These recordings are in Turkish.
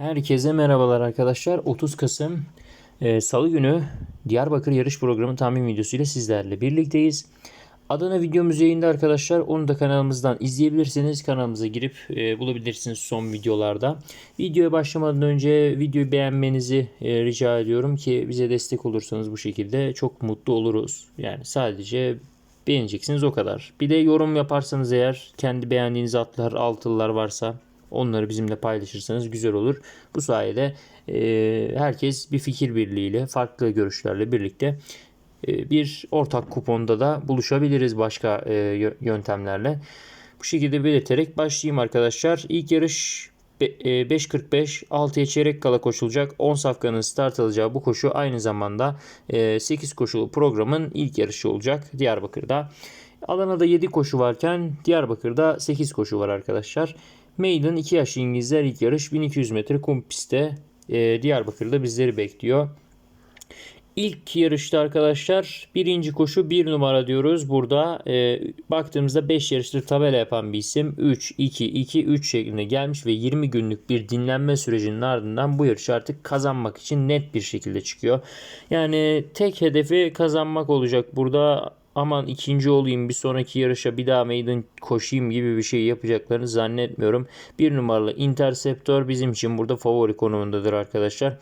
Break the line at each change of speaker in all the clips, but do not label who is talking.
Herkese merhabalar arkadaşlar. 30 Kasım e, Salı günü Diyarbakır yarış programı tahmin videosuyla sizlerle birlikteyiz. Adana videomuz yayında arkadaşlar. Onu da kanalımızdan izleyebilirsiniz. Kanalımıza girip e, bulabilirsiniz son videolarda. Videoya başlamadan önce videoyu beğenmenizi e, rica ediyorum ki bize destek olursanız bu şekilde çok mutlu oluruz. Yani sadece beğeneceksiniz o kadar. Bir de yorum yaparsanız eğer kendi beğendiğiniz atlar, altılılar varsa Onları bizimle paylaşırsanız güzel olur. Bu sayede e, herkes bir fikir birliğiyle, farklı görüşlerle birlikte e, bir ortak kuponda da buluşabiliriz başka e, yöntemlerle. Bu şekilde belirterek başlayayım arkadaşlar. İlk yarış 5.45 6'ya çeyrek kala koşulacak 10 safkanın start alacağı bu koşu aynı zamanda 8 koşulu programın ilk yarışı olacak Diyarbakır'da. Adana'da 7 koşu varken Diyarbakır'da 8 koşu var arkadaşlar. Maiden 2 yaş İngilizler ilk yarış 1200 metre kum pistte e, Diyarbakır'da bizleri bekliyor. İlk yarışta arkadaşlar birinci koşu 1 numara diyoruz. Burada e, baktığımızda 5 yarıştır tabela yapan bir isim. 3, 2, 2, 3 şeklinde gelmiş ve 20 günlük bir dinlenme sürecinin ardından bu yarış artık kazanmak için net bir şekilde çıkıyor. Yani tek hedefi kazanmak olacak. Burada aman ikinci olayım bir sonraki yarışa bir daha meydan koşayım gibi bir şey yapacaklarını zannetmiyorum. Bir numaralı Interceptor bizim için burada favori konumundadır arkadaşlar.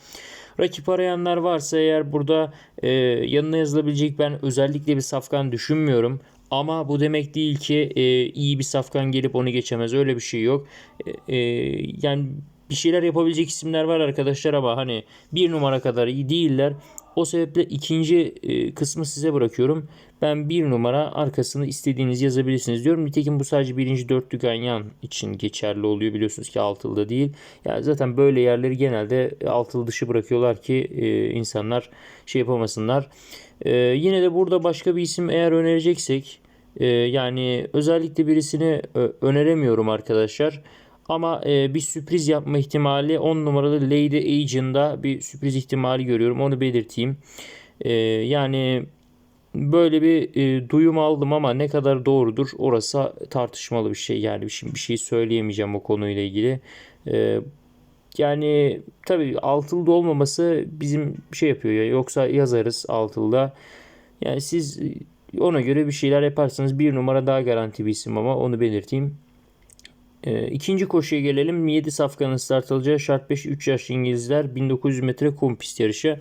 Rakip arayanlar varsa eğer burada e, yanına yazılabilecek ben özellikle bir safkan düşünmüyorum. Ama bu demek değil ki e, iyi bir safkan gelip onu geçemez. Öyle bir şey yok. E, e, yani bir şeyler yapabilecek isimler var arkadaşlar ama hani bir numara kadar iyi değiller. O sebeple ikinci e, kısmı size bırakıyorum. Ben bir numara arkasını istediğiniz yazabilirsiniz diyorum. Nitekim bu sadece birinci dörtlü ganyan için geçerli oluyor biliyorsunuz ki altılıda değil. Yani zaten böyle yerleri genelde altılı dışı bırakıyorlar ki e, insanlar şey yapamasınlar. E, yine de burada başka bir isim eğer önereceksek yani özellikle birisini öneremiyorum arkadaşlar. Ama e, bir sürpriz yapma ihtimali 10 numaralı Lady Agent'da bir sürpriz ihtimali görüyorum. Onu belirteyim. E, yani böyle bir e, duyum aldım ama ne kadar doğrudur orası tartışmalı bir şey. Yani şimdi bir şey söyleyemeyeceğim o konuyla ilgili. E, yani tabii altılıda olmaması bizim şey yapıyor ya. Yoksa yazarız altılıda. Yani siz ona göre bir şeyler yaparsanız bir numara daha garanti bir isim ama onu belirteyim. E, ikinci koşuya gelelim. 7 safkanın start alacağı şart 5 3 yaş İngilizler 1900 metre kum pist yarışı.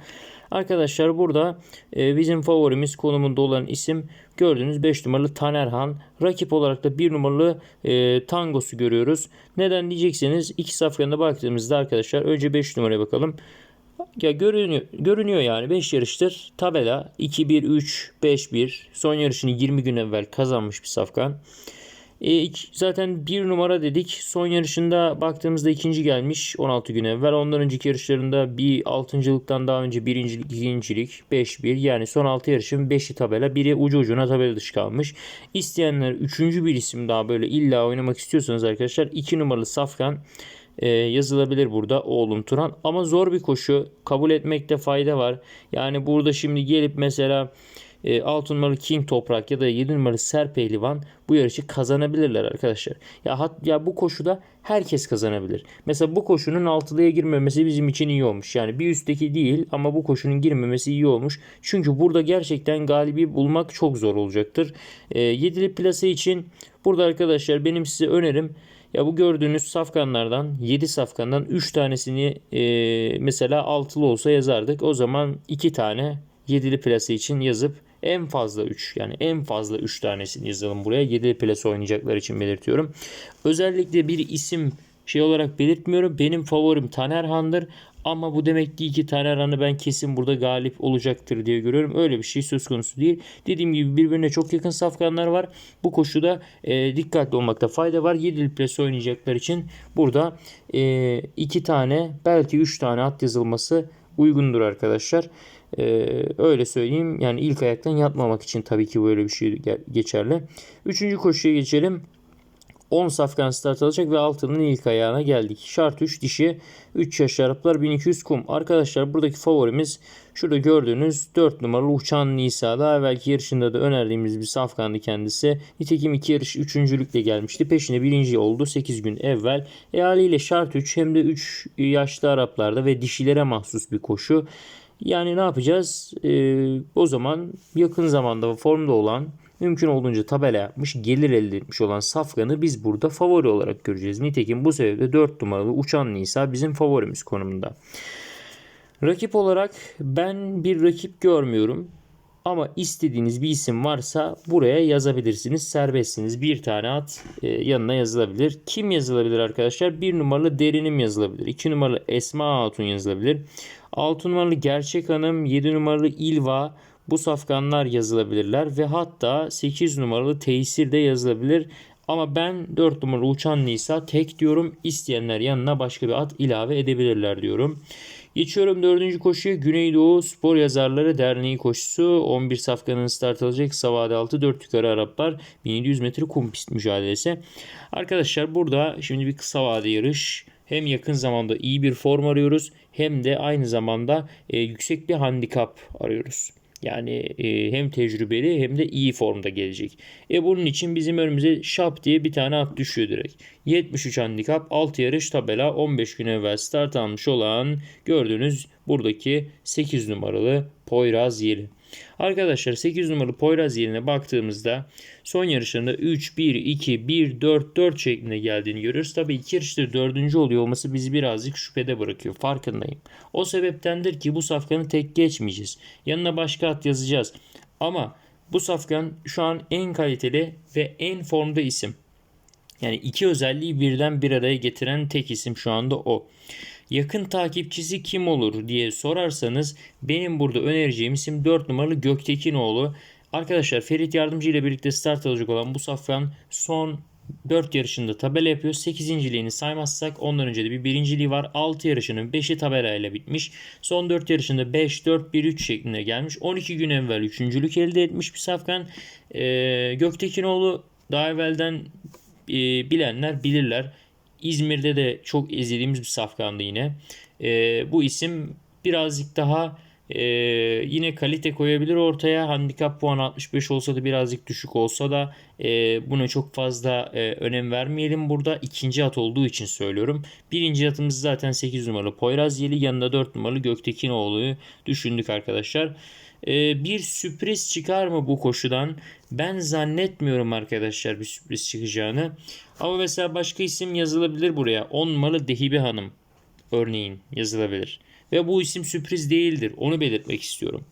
Arkadaşlar burada e, bizim favorimiz konumunda olan isim gördüğünüz 5 numaralı Tanerhan. Rakip olarak da 1 numaralı e, Tangos'u görüyoruz. Neden diyecekseniz iki safkanına baktığımızda arkadaşlar önce 5 numaraya bakalım. Ya görünüyor, görünüyor yani 5 yarıştır. Tabela 2-1-3, 5-1. Son yarışını 20 gün evvel kazanmış bir safkan. E, zaten bir numara dedik. Son yarışında baktığımızda ikinci gelmiş 16 gün evvel. Ondan önceki yarışlarında bir altıncılıktan daha önce birincilik, ikincilik 5-1 yani son 6 yarışın 5'i tabela. Biri ucu ucuna tabela dışı kalmış. İsteyenler 3. bir isim daha böyle illa oynamak istiyorsanız arkadaşlar 2 numaralı Safkan e, yazılabilir burada oğlum Turan. Ama zor bir koşu. Kabul etmekte fayda var. Yani burada şimdi gelip mesela e, 6 numaralı King Toprak ya da 7 numaralı Serpehlivan bu yarışı kazanabilirler arkadaşlar. Ya, hat, ya bu koşuda herkes kazanabilir. Mesela bu koşunun altılıya girmemesi bizim için iyi olmuş. Yani bir üstteki değil ama bu koşunun girmemesi iyi olmuş. Çünkü burada gerçekten galibi bulmak çok zor olacaktır. E, yedili plase için burada arkadaşlar benim size önerim ya bu gördüğünüz safkanlardan 7 safkandan 3 tanesini e, mesela altılı olsa yazardık. O zaman 2 tane yedili plase için yazıp en fazla 3 yani en fazla 3 tanesini yazalım buraya. 7 plase oynayacaklar için belirtiyorum. Özellikle bir isim şey olarak belirtmiyorum. Benim favorim Tanerhan'dır. Ama bu demek değil ki Tanerhan'ı ben kesin burada galip olacaktır diye görüyorum. Öyle bir şey söz konusu değil. Dediğim gibi birbirine çok yakın safkanlar var. Bu koşuda e, dikkatli olmakta fayda var. 7 plase oynayacaklar için burada 2 e, tane belki 3 tane at yazılması uygundur arkadaşlar. Ee, öyle söyleyeyim. Yani ilk ayaktan yatmamak için tabii ki böyle bir şey geçerli. Üçüncü koşuya geçelim. 10 safkan start alacak ve altının ilk ayağına geldik. Şart 3 dişi 3 yaş Araplar 1200 kum. Arkadaşlar buradaki favorimiz şurada gördüğünüz 4 numaralı Uçan Nisa. Daha evvelki yarışında da önerdiğimiz bir safkandı kendisi. Nitekim 2 yarış 3. lükle gelmişti. Peşine birinci oldu 8 gün evvel. E haliyle şart 3 hem de 3 yaşlı Araplarda ve dişilere mahsus bir koşu. Yani ne yapacağız? Ee, o zaman yakın zamanda formda olan mümkün olduğunca tabela yapmış, gelir elde etmiş olan Safkan'ı biz burada favori olarak göreceğiz. Nitekim bu sebeple 4 numaralı Uçan Nisa bizim favorimiz konumunda. Rakip olarak ben bir rakip görmüyorum. Ama istediğiniz bir isim varsa buraya yazabilirsiniz. Serbestsiniz. Bir tane at e, yanına yazılabilir. Kim yazılabilir arkadaşlar? Bir numaralı Derinim yazılabilir. İki numaralı Esma Hatun yazılabilir. Altı numaralı Gerçek Hanım. Yedi numaralı İlva. Bu safkanlar yazılabilirler ve hatta 8 numaralı tesir de yazılabilir. Ama ben 4 numaralı uçan Nisa tek diyorum. İsteyenler yanına başka bir at ilave edebilirler diyorum. Geçiyorum dördüncü koşuya Güneydoğu Spor Yazarları Derneği koşusu. 11 safkanın start alacak. Savade altı 4 yukarı Araplar 1700 metre kum pist mücadelesi. Arkadaşlar burada şimdi bir kısa vade yarış. Hem yakın zamanda iyi bir form arıyoruz hem de aynı zamanda e, yüksek bir handikap arıyoruz. Yani e, hem tecrübeli hem de iyi formda gelecek. E bunun için bizim önümüze şap diye bir tane at düşüyor direkt. 73 handikap 6 yarış tabela 15 gün evvel start almış olan gördüğünüz buradaki 8 numaralı Poyraz Yeli. Arkadaşlar 8 numaralı Poyraz yerine baktığımızda son yarışlarında 3, 1, 2, 1, 4, 4 şeklinde geldiğini görüyoruz. Tabi iki yarıştır dördüncü oluyor olması bizi birazcık şüphede bırakıyor. Farkındayım. O sebeptendir ki bu safkanı tek geçmeyeceğiz. Yanına başka at yazacağız. Ama bu safkan şu an en kaliteli ve en formda isim. Yani iki özelliği birden bir araya getiren tek isim şu anda o yakın takipçisi kim olur diye sorarsanız benim burada önereceğim isim 4 numaralı Göktekinoğlu. Arkadaşlar Ferit Yardımcı ile birlikte start alacak olan bu safkan son 4 yarışında tabela yapıyor. 8. liğini saymazsak ondan önce de bir birinciliği var. 6 yarışının 5'i tabelayla bitmiş. Son 4 yarışında 5, 4, 1, 3 şeklinde gelmiş. 12 gün evvel 3. elde etmiş bir safkan. Ee, Göktekinoğlu daha evvelden e, bilenler bilirler. İzmir'de de çok izlediğimiz bir safkandı yine. E, bu isim birazcık daha e, yine kalite koyabilir ortaya. Handikap puan 65 olsa da birazcık düşük olsa da e, buna çok fazla e, önem vermeyelim burada. ikinci at olduğu için söylüyorum. Birinci atımız zaten 8 numaralı Poyraz Yeli. Yanında 4 numaralı Göktekinoğlu'yu düşündük arkadaşlar. E, bir sürpriz çıkar mı bu koşudan? Ben zannetmiyorum arkadaşlar bir sürpriz çıkacağını. Ama mesela başka isim yazılabilir buraya. 10 numaralı Dehibe Hanım örneğin yazılabilir. Ve bu isim sürpriz değildir. Onu belirtmek istiyorum.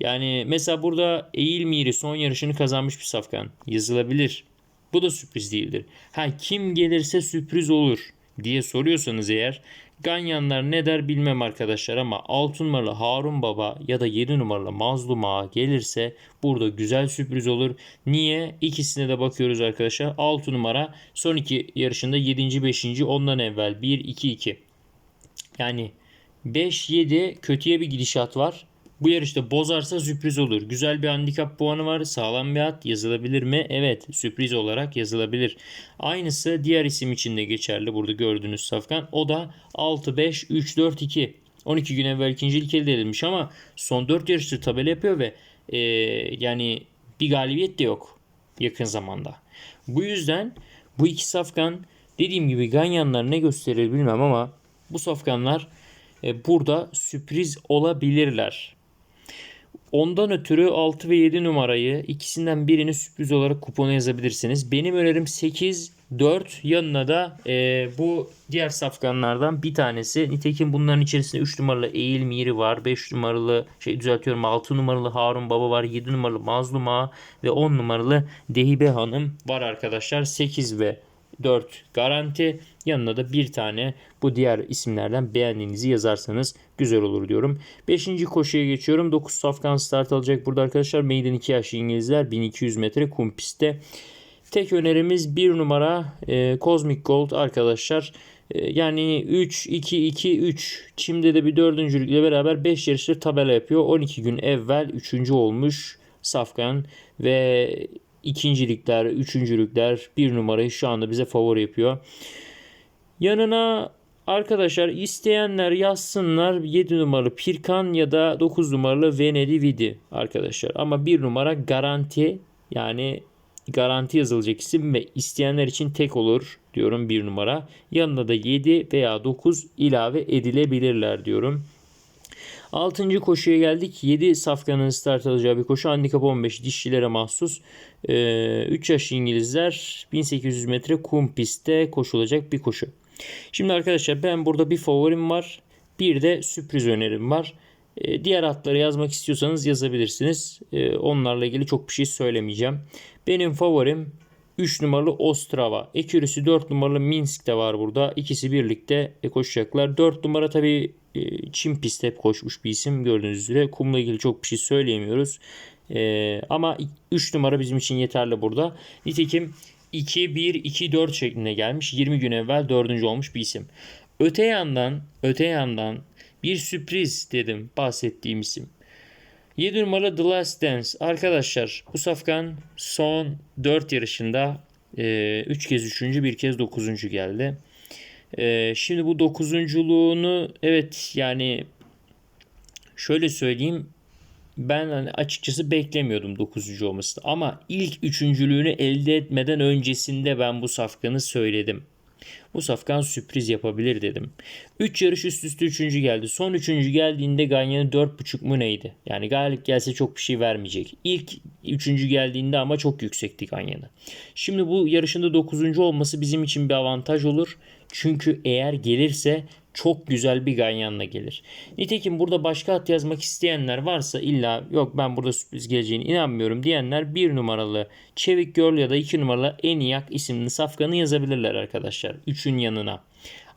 Yani mesela burada Eğil Miri son yarışını kazanmış bir safkan. Yazılabilir. Bu da sürpriz değildir. Ha kim gelirse sürpriz olur diye soruyorsanız eğer Ganyanlar ne der bilmem arkadaşlar ama 6 numaralı Harun Baba ya da 7 numaralı Mazlum Ağa gelirse burada güzel sürpriz olur. Niye? İkisine de bakıyoruz arkadaşlar. 6 numara son iki yarışında 7. 5. ondan evvel 1-2-2. Yani 5-7 kötüye bir gidişat var. Bu yarışta bozarsa sürpriz olur. Güzel bir handikap puanı var. Sağlam bir at yazılabilir mi? Evet sürpriz olarak yazılabilir. Aynısı diğer isim için de geçerli. Burada gördüğünüz safkan. O da 6-5-3-4-2. 12 gün evvel ikincilik elde edilmiş ama son 4 yarışta tabela yapıyor ve e, yani bir galibiyet de yok yakın zamanda. Bu yüzden bu iki safkan dediğim gibi Ganyanlar ne gösterir bilmem ama bu safkanlar e, burada sürpriz olabilirler. Ondan ötürü 6 ve 7 numarayı ikisinden birini sürpriz olarak kupona yazabilirsiniz. Benim önerim 8, 4 yanına da e, bu diğer safkanlardan bir tanesi. Nitekim bunların içerisinde 3 numaralı Eğil Miri var. 5 numaralı şey düzeltiyorum 6 numaralı Harun Baba var. 7 numaralı Mazluma ve 10 numaralı Dehibe Hanım var arkadaşlar. 8 ve 4 garanti. Yanına da bir tane bu diğer isimlerden beğendiğinizi yazarsanız güzel olur diyorum. 5. koşuya geçiyorum. 9 safkan start alacak burada arkadaşlar. Maiden 2 yaşlı İngilizler 1200 metre kum pistte. Tek önerimiz 1 numara e, Cosmic Gold arkadaşlar. E, yani 3, 2, 2, 3. Çim'de de bir dördüncülükle beraber 5 yarıştır tabela yapıyor. 12 gün evvel 3. olmuş Safkan ve ikincilikler, üçüncülükler bir numarayı şu anda bize favori yapıyor. Yanına arkadaşlar isteyenler yazsınlar 7 numaralı Pirkan ya da 9 numaralı Venedi Vidi arkadaşlar. Ama 1 numara garanti yani garanti yazılacak isim ve isteyenler için tek olur diyorum 1 numara. Yanına da 7 veya 9 ilave edilebilirler diyorum. 6. koşuya geldik. 7 safkanın start alacağı bir koşu. Handikap 15 dişçilere mahsus. Ee, 3 yaş İngilizler 1800 metre kum pistte koşulacak bir koşu. Şimdi arkadaşlar ben burada bir favorim var. Bir de sürpriz önerim var. Ee, diğer atları yazmak istiyorsanız yazabilirsiniz. Ee, onlarla ilgili çok bir şey söylemeyeceğim. Benim favorim 3 numaralı Ostrava. Ekürüsü 4 numaralı Minsk de var burada. İkisi birlikte koşacaklar. 4 numara tabii e, Çin pistte hep koşmuş bir isim gördüğünüz üzere. Kumla ilgili çok bir şey söyleyemiyoruz. Ee, ama 3 numara bizim için yeterli burada. Nitekim 2-1-2-4 şeklinde gelmiş. 20 gün evvel 4. olmuş bir isim. Öte yandan, öte yandan bir sürpriz dedim bahsettiğim isim. 7 numaralı The Last Dance. Arkadaşlar bu safkan son 4 yarışında 3 e, kez 3. bir kez 9. geldi. E, şimdi bu 9.luğunu evet yani şöyle söyleyeyim ben hani açıkçası beklemiyordum 9. olmasını ama ilk üçüncülüğünü elde etmeden öncesinde ben bu safkanı söyledim. Bu safkan sürpriz yapabilir dedim. 3 yarış üst üste 3. geldi. Son 3. geldiğinde Ganyan'ı 4.5 mu neydi? Yani galip gelse çok bir şey vermeyecek. İlk 3. geldiğinde ama çok yüksekti Ganyan'ı. Şimdi bu yarışında 9. olması bizim için bir avantaj olur. Çünkü eğer gelirse çok güzel bir ganyanla gelir. Nitekim burada başka at yazmak isteyenler varsa illa yok ben burada sürpriz geleceğine inanmıyorum diyenler bir numaralı Çevik Girl ya da iki numaralı Eniyak isimli safkanı yazabilirler arkadaşlar. Üçün yanına.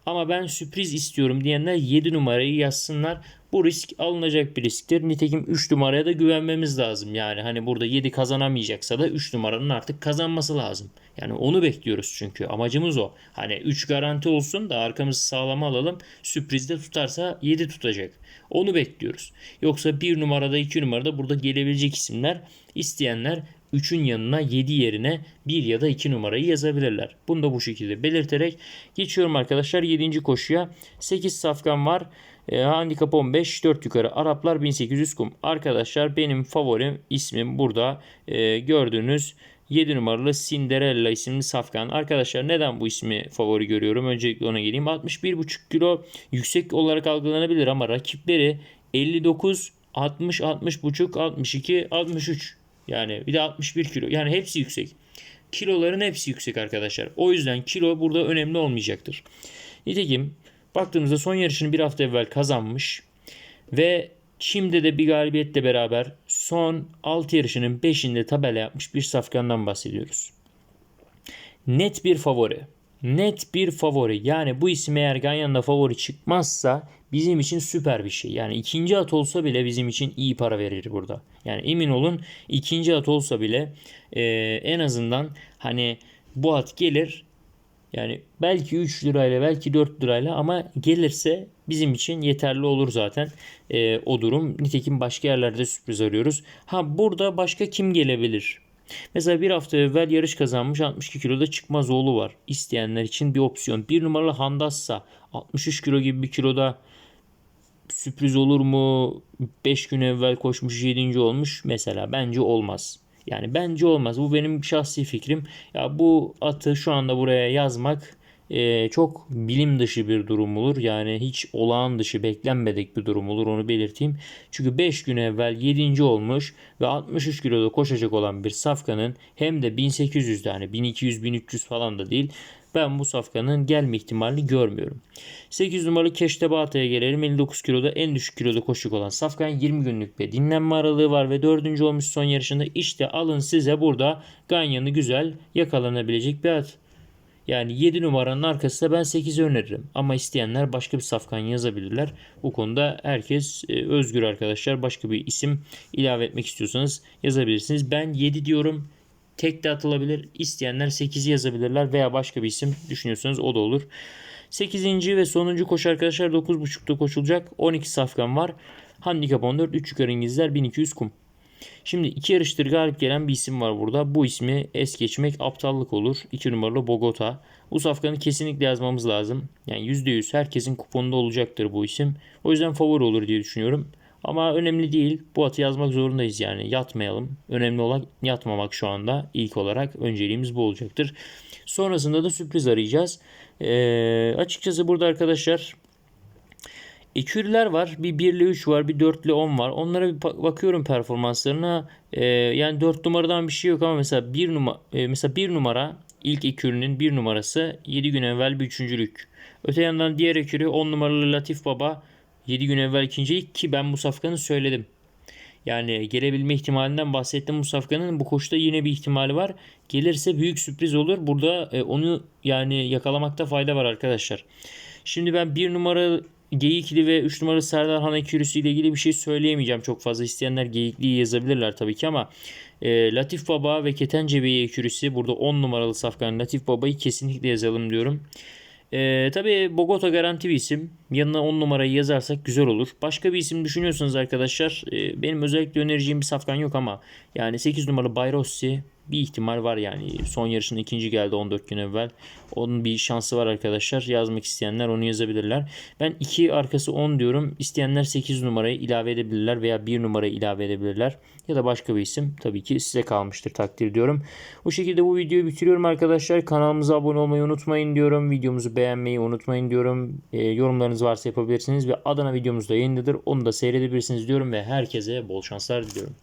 Ama ben sürpriz istiyorum diyenler 7 numarayı yazsınlar. Bu risk alınacak bir risktir. Nitekim 3 numaraya da güvenmemiz lazım. Yani hani burada 7 kazanamayacaksa da 3 numaranın artık kazanması lazım. Yani onu bekliyoruz çünkü. Amacımız o. Hani 3 garanti olsun da arkamızı sağlama alalım. Sürprizde tutarsa 7 tutacak. Onu bekliyoruz. Yoksa 1 numarada 2 numarada burada gelebilecek isimler isteyenler 3'ün yanına 7 yerine 1 ya da 2 numarayı yazabilirler. Bunu da bu şekilde belirterek geçiyorum arkadaşlar 7. koşuya. 8 safkan var. E, handikap 15 4 yukarı Araplar 1800 kum. Arkadaşlar benim favorim ismim burada e, gördüğünüz 7 numaralı Cinderella isimli safkan. Arkadaşlar neden bu ismi favori görüyorum? Öncelikle ona geleyim. 61,5 kilo yüksek olarak algılanabilir ama rakipleri 59, 60, 60,5, 62, 63. Yani bir de 61 kilo. Yani hepsi yüksek. Kiloların hepsi yüksek arkadaşlar. O yüzden kilo burada önemli olmayacaktır. Nitekim baktığımızda son yarışını bir hafta evvel kazanmış ve Şimdi de bir galibiyetle beraber son 6 yarışının 5'inde tabela yapmış bir safkandan bahsediyoruz. Net bir favori. Net bir favori. Yani bu isim eğer Ganyan'da favori çıkmazsa bizim için süper bir şey. Yani ikinci at olsa bile bizim için iyi para verir burada. Yani emin olun ikinci at olsa bile e, en azından hani bu at gelir yani belki 3 lirayla belki 4 lirayla ama gelirse bizim için yeterli olur zaten e, o durum. Nitekim başka yerlerde sürpriz arıyoruz. Ha burada başka kim gelebilir? Mesela bir hafta evvel yarış kazanmış 62 kiloda çıkmaz oğlu var. İsteyenler için bir opsiyon. Bir numaralı Handassa 63 kilo gibi bir kiloda sürpriz olur mu? 5 gün evvel koşmuş 7. olmuş mesela bence olmaz. Yani bence olmaz. Bu benim şahsi fikrim. Ya bu atı şu anda buraya yazmak e, çok bilim dışı bir durum olur. Yani hiç olağan dışı beklenmedik bir durum olur onu belirteyim. Çünkü 5 gün evvel 7. olmuş ve 63 kiloda koşacak olan bir safkanın hem de 1800'de hani 1200-1300 falan da değil ben bu safkanın gelme ihtimalini görmüyorum. 8 numaralı Keştebata'ya gelelim. 59 kiloda en düşük kiloda koşuk olan safkan 20 günlük bir dinlenme aralığı var ve 4. olmuş son yarışında. işte alın size burada Ganyan'ı güzel yakalanabilecek bir at. Yani 7 numaranın arkasında ben 8'i öneririm. Ama isteyenler başka bir safkan yazabilirler. Bu konuda herkes e, özgür arkadaşlar. Başka bir isim ilave etmek istiyorsanız yazabilirsiniz. Ben 7 diyorum. Tek de atılabilir. İsteyenler 8'i yazabilirler veya başka bir isim düşünüyorsanız o da olur. 8. ve sonuncu koşu arkadaşlar 9.5'da koşulacak. 12 safkan var. Handikap 14. 3 yukarı İngilizler 1200 kum. Şimdi iki yarıştır galip gelen bir isim var burada. Bu ismi es geçmek aptallık olur. 2 numaralı Bogota. Bu safkanı kesinlikle yazmamız lazım. Yani %100 herkesin kuponunda olacaktır bu isim. O yüzden favori olur diye düşünüyorum. Ama önemli değil. Bu atı yazmak zorundayız yani. Yatmayalım. Önemli olan yatmamak şu anda. İlk olarak önceliğimiz bu olacaktır. Sonrasında da sürpriz arayacağız. Ee, açıkçası burada arkadaşlar Ekürler var. Bir 1 ile 3 var. Bir 4 ile 10 var. Onlara bir bakıyorum performanslarına. Ee, yani 4 numaradan bir şey yok ama mesela 1 numara mesela 1 numara ilk ekürünün 1 numarası 7 gün evvel bir üçüncülük. Öte yandan diğer ekürü 10 numaralı Latif Baba 7 gün evvel ikincilik ki ben bu safkanı söyledim. Yani gelebilme ihtimalinden bahsettim Musafka'nın. Bu koşuda yine bir ihtimali var. Gelirse büyük sürpriz olur. Burada e, onu yani yakalamakta fayda var arkadaşlar. Şimdi ben bir numara Geyikli ve 3 numara Serdar Han ekürüsü ile ilgili bir şey söyleyemeyeceğim. Çok fazla isteyenler Geyikli'yi yazabilirler tabii ki ama e, Latif Baba ve Keten Cebe'yi ekürüsü burada 10 numaralı safkan Latif Baba'yı kesinlikle yazalım diyorum. Ee, tabii Bogota garanti bir isim. Yanına 10 numarayı yazarsak güzel olur. Başka bir isim düşünüyorsanız arkadaşlar e, benim özellikle önereceğim bir safkan yok ama yani 8 numaralı Bayrossi bir ihtimal var yani. Son yarışın ikinci geldi 14 gün evvel. Onun bir şansı var arkadaşlar. Yazmak isteyenler onu yazabilirler. Ben 2 arkası 10 diyorum. İsteyenler 8 numarayı ilave edebilirler veya 1 numarayı ilave edebilirler. Ya da başka bir isim. Tabii ki size kalmıştır takdir diyorum. Bu şekilde bu videoyu bitiriyorum arkadaşlar. Kanalımıza abone olmayı unutmayın diyorum. Videomuzu beğenmeyi unutmayın diyorum. E, yorumlarınız varsa yapabilirsiniz ve Adana videomuz da yayındadır. Onu da seyredebilirsiniz diyorum ve herkese bol şanslar diliyorum.